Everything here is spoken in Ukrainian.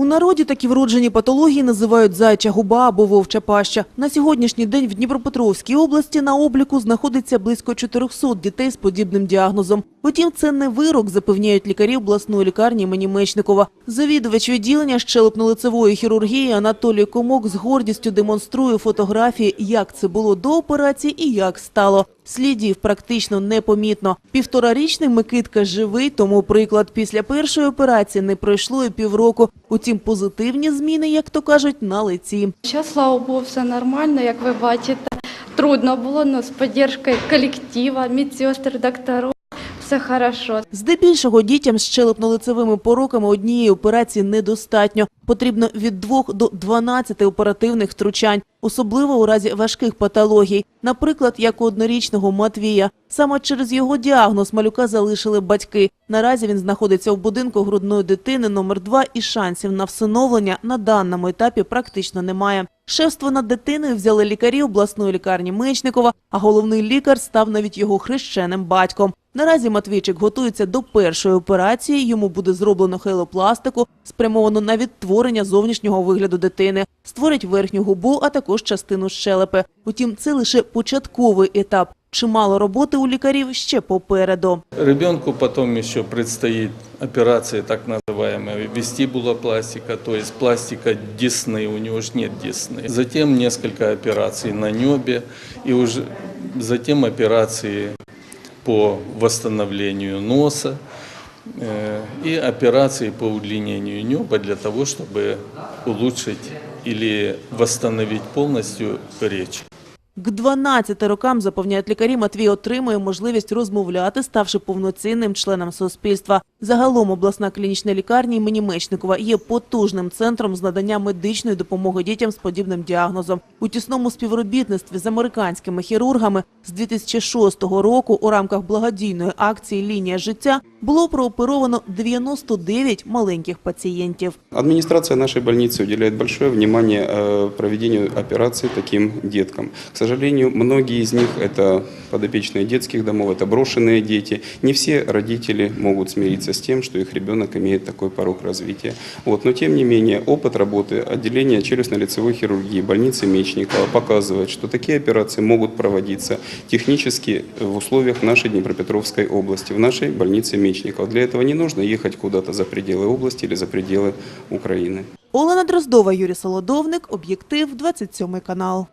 У народі такі вроджені патології називають зайча губа або вовча паща. На сьогоднішній день в Дніпропетровській області на обліку знаходиться близько 400 дітей з подібним діагнозом. Втім, це не вирок, запевняють лікарі обласної лікарні імені Мечникова. Завідувач відділення щелепно-лицевої хірургії Анатолій Комок з гордістю демонструє фотографії, як це було до операції і як стало. Слідів практично непомітно. Півторарічний Микитка живий, тому приклад після першої операції не пройшло і півроку. Утім, позитивні зміни, як то кажуть, на лиці. Зараз, слава Богу, все нормально, як ви бачите. Трудно було, але з підтримкою колектива, медсестер, докторів, все хорошо. Здебільшого дітям з щелепно-лицевими пороками однієї операції недостатньо. Потрібно від 2 до 12 оперативних втручань, особливо у разі важких патологій. Наприклад, як у однорічного Матвія. Саме через його діагноз малюка залишили батьки. Наразі він знаходиться в будинку грудної дитини номер 2 і шансів на всиновлення на даному етапі практично немає. Шефство над дитиною взяли лікарі обласної лікарні Мечникова, а головний лікар став навіть його хрещеним батьком. Наразі Матвійчик готується до першої операції. Йому буде зроблено хелопластику, спрямовано на відтворення зовнішнього вигляду дитини. Створять верхню губу, а також частину щелепи. Утім, це лише початковий етап. Чимало роботи у лікарів ще попереду. Ребенку потом еще предстоит операция так называемая вестибулопластика, то есть пластика десны, у него же нет десны. Затем несколько операций на небе и уже затем операции по восстановлению носа э, и операции по удлинению неба для того, чтобы улучшить или восстановить полностью речь. К 12 рокам, запевняють лікарі, Матвій отримує можливість розмовляти, ставши повноцінним членом суспільства. Загалом обласна клінічна лікарня імені Мечникова є потужним центром з надання медичної допомоги дітям з подібним діагнозом. У тісному співробітництві з американськими хірургами з 2006 року у рамках благодійної акції «Лінія життя» було прооперовано 99 маленьких пацієнтів. Администрация нашей больницы уделяет большое внимание э, проведению операций таким деткам К сожалению, многие из них это подопечные детских домов, это брошенные дети. Не все родители могут смириться с тем, что их ребенок имеет такой порог развития. Вот. Но тем не менее, опыт работы отделения челюстно-лицевой хирургии больницы Мечникова показывает, что такие операции могут проводиться технически в условиях нашей Днепропетровской области, в нашей больнице Мечникова. Для этого не нужно ехать куда-то за пределы области или за пределы Украины. Олена Дроздова, Юрій Солодовник, Об'єктив, 27 канал.